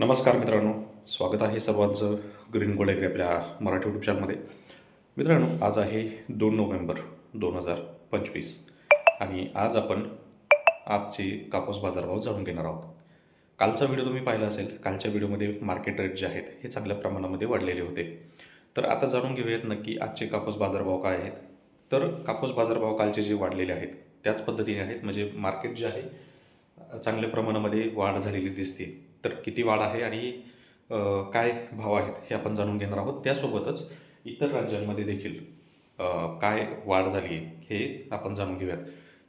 नमस्कार मित्रांनो स्वागत आहे सर्वांचं ग्रीन गोल्ड एग्री आपल्या मराठी यूट्यूब चॅनलमध्ये मित्रांनो आज आहे दोन नोव्हेंबर दोन हजार पंचवीस आणि आज आपण आजचे कापूस बाजारभाव जाणून घेणार आहोत. कालचा व्हिडिओ तुम्ही पाहिला असेल कालच्या व्हिडिओमध्ये मार्केट रेट जे आहेत हे चांगल्या प्रमाणामध्ये वाढलेले होते. तर आता जाणून घेऊयात नक्की आजचे कापूस बाजारभाव काय आहेत. तर कापूस बाजारभाव कालचे जे वाढलेले आहेत त्याच पद्धतीने आहेत म्हणजे मार्केट जे आहे चांगल्या प्रमाणामध्ये वाढ झालेली दिसते. तर किती वाढ आहे आणि काय भाव आहेत हे आपण जाणून घेणार आहोत. त्यासोबतच इतर राज्यांमध्ये देखील काय वाढ झाली आहे हे आपण जाणून घेऊयात.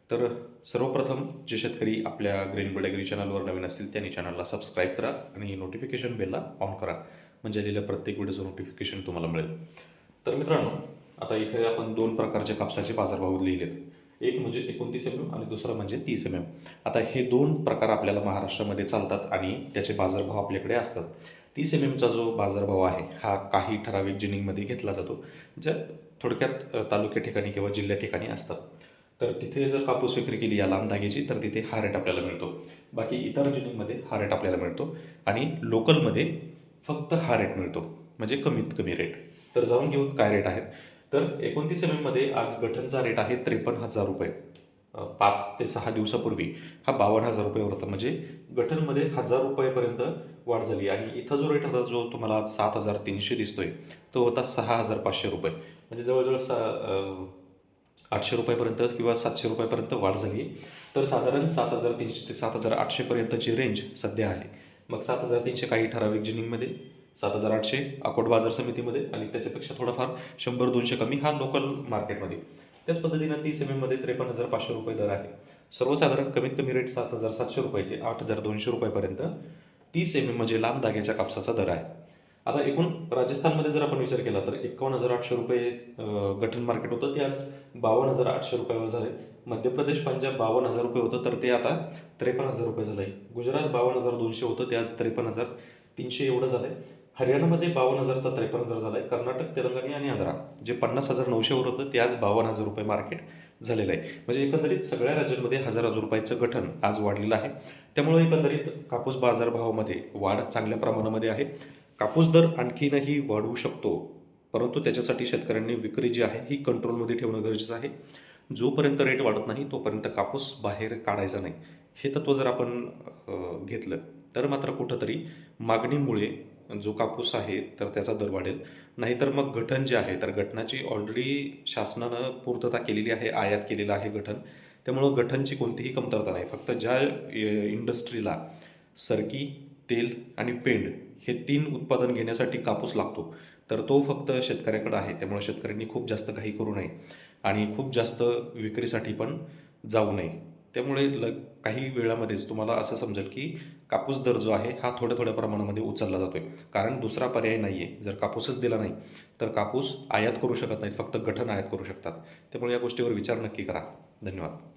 तर सर्वप्रथम जे शेतकरी आपल्या ग्रीन बर्ड ॲग्री चॅनलवर नवीन असतील त्यांनी चॅनलला सबस्क्राईब करा आणि नोटिफिकेशन बेलला ऑन करा म्हणजे आलेल्या प्रत्येक व्हिडिओचं नोटिफिकेशन तुम्हाला मिळेल. तर मित्रांनो आता इथे आपण दोन प्रकारचे कापसाचे बाजारभाव लिहिलेत. एक म्हणजे एकोणतीस एम एम आणि दुसरं म्हणजे तीस एम एम आता हे दोन प्रकार आपल्याला महाराष्ट्रामध्ये चालतात आणि त्याचे बाजारभाव आपल्याकडे असतात. तीस एम एमचा जो बाजारभाव आहे हा काही ठराविक जिनिंगमध्ये घेतला जातो ज्या थोडक्यात तालुक्या ठिकाणी किंवा जिल्ह्या ठिकाणी असतात. तर तिथे जर कापूस विक्री केली या लांब धागेची तर तिथे हा रेट आपल्याला मिळतो. बाकी इतर जिनिंगमध्ये हा रेट आपल्याला मिळतो आणि लोकलमध्ये फक्त हा रेट मिळतो म्हणजे कमीत कमी रेट तर जाऊन घेऊन काय रेट आहेत? तर एकोणतीस एम एममध्ये आज गठनचा रेट आहे त्रेपन्न हजार रुपये. पाच ते सहा दिवसापूर्वी हा बावन्न हजार रुपये होता. म्हणजे गठनमध्ये हजार रुपयेपर्यंत वाढ झाली. आणि इथं जो रेट होता जो तुम्हाला आज सात हजार तीनशे दिसतोय तो होता सहा हजार पाचशे रुपये. म्हणजे जवळजवळ सा आठशे रुपयापर्यंत किंवा सातशे रुपयापर्यंत वाढ झाली. तर साधारण सात हजार तीनशे ते सात हजार आठशेपर्यंतची रेंज सध्या आहे. मग सात हजार तीनशे काही ठराविक जिनिंगमध्ये सात हजार आठशे अकोट बाजार समितीमध्ये आणि त्याच्यापेक्षा थोडाफार शंभर दोनशे कमी हा लोकल मार्केटमध्ये त्याच पद्धतीनं तीस एम एममध्ये त्रेपन्न हजार पाचशे रुपये दर आहे. सर्वसाधारण कमीत कमी रेट सात हजार सातशे रुपये ते आठ हजार दोनशे रुपयापर्यंत तीस एम एम म्हणजे लांब धाग्याच्या कापसाचा दर आहे. आता एकूण राजस्थानमध्ये जर आपण विचार केला तर एकावन्न हजार आठशे रुपये गठन मार्केट होतं. ते आज बावन्न हजार आठशे रुपयावर झाले. मध्य प्रदेश पंजाब बावन्न हजार रुपये होतं. तर ते आता त्रेपन्न हजार रुपये झालं आहे गुजरात बावन्न हजार दोनशे होतं. ते आज त्रेपन्न हजार तीनशे एवढं झालं आहे हरियाणामध्ये बावन्न हजारचा त्रेपन्न हजार झाला आहे कर्नाटक तेलंगणा आणि आंध्रा जे पन्नास हजार नऊशेवर होतं ते आज बावन्न हजार रुपये मार्केट झालेलं आहे. म्हणजे एकंदरीत सगळ्या राज्यांमध्ये हजार हजार रुपयाचं गठन आज वाढलेलं आहे. त्यामुळे एकंदरीत कापूस बाजारभावामध्ये वाढ चांगल्या प्रमाणामध्ये आहे. कापूस दर आणखीनही वाढवू शकतो. परंतु त्याच्यासाठी शेतकऱ्यांनी विक्री जी आहे ही कंट्रोलमध्ये ठेवणं गरजेचं आहे. जोपर्यंत रेट वाढत नाही तोपर्यंत कापूस बाहेर काढायचा नाही. हे तत्त्व जर आपण घेतलं तर मात्र कुठंतरी मागणीमुळे जो कापूस आहे तर त्याचा दर वाढेल. नाहीतर मग गठन जे आहे तर गठनाची ऑलरेडी शासनानं पूर्तता केलेली आहे आयात केलेलं आहे गठन. त्यामुळं गठनची कोणतीही कमतरता नाही. फक्त ज्या इंडस्ट्रीला सरकी तेल आणि पेंड हे तीन उत्पादन घेण्यासाठी कापूस लागतो तर तो फक्त शेतकऱ्याकडे आहे. त्यामुळे शेतकऱ्यांनी खूप जास्त घाई करू नये आणि खूप जास्त विक्रीसाठी पण जाऊ नये. त्यामुळे ल काही वेळामध्येच तुम्हाला असं समजेल की कापूस दर जो आहे हा थोड्या थोड्या प्रमाणामध्ये उचलला जातोय. कारण दुसरा पर्याय नाही आहे जर कापूसच दिला नाही तर कापूस आयात करू शकत नाहीत. फक्त गठन आयात करू शकतात. त्यामुळे या गोष्टीवर विचार नक्की करा. धन्यवाद.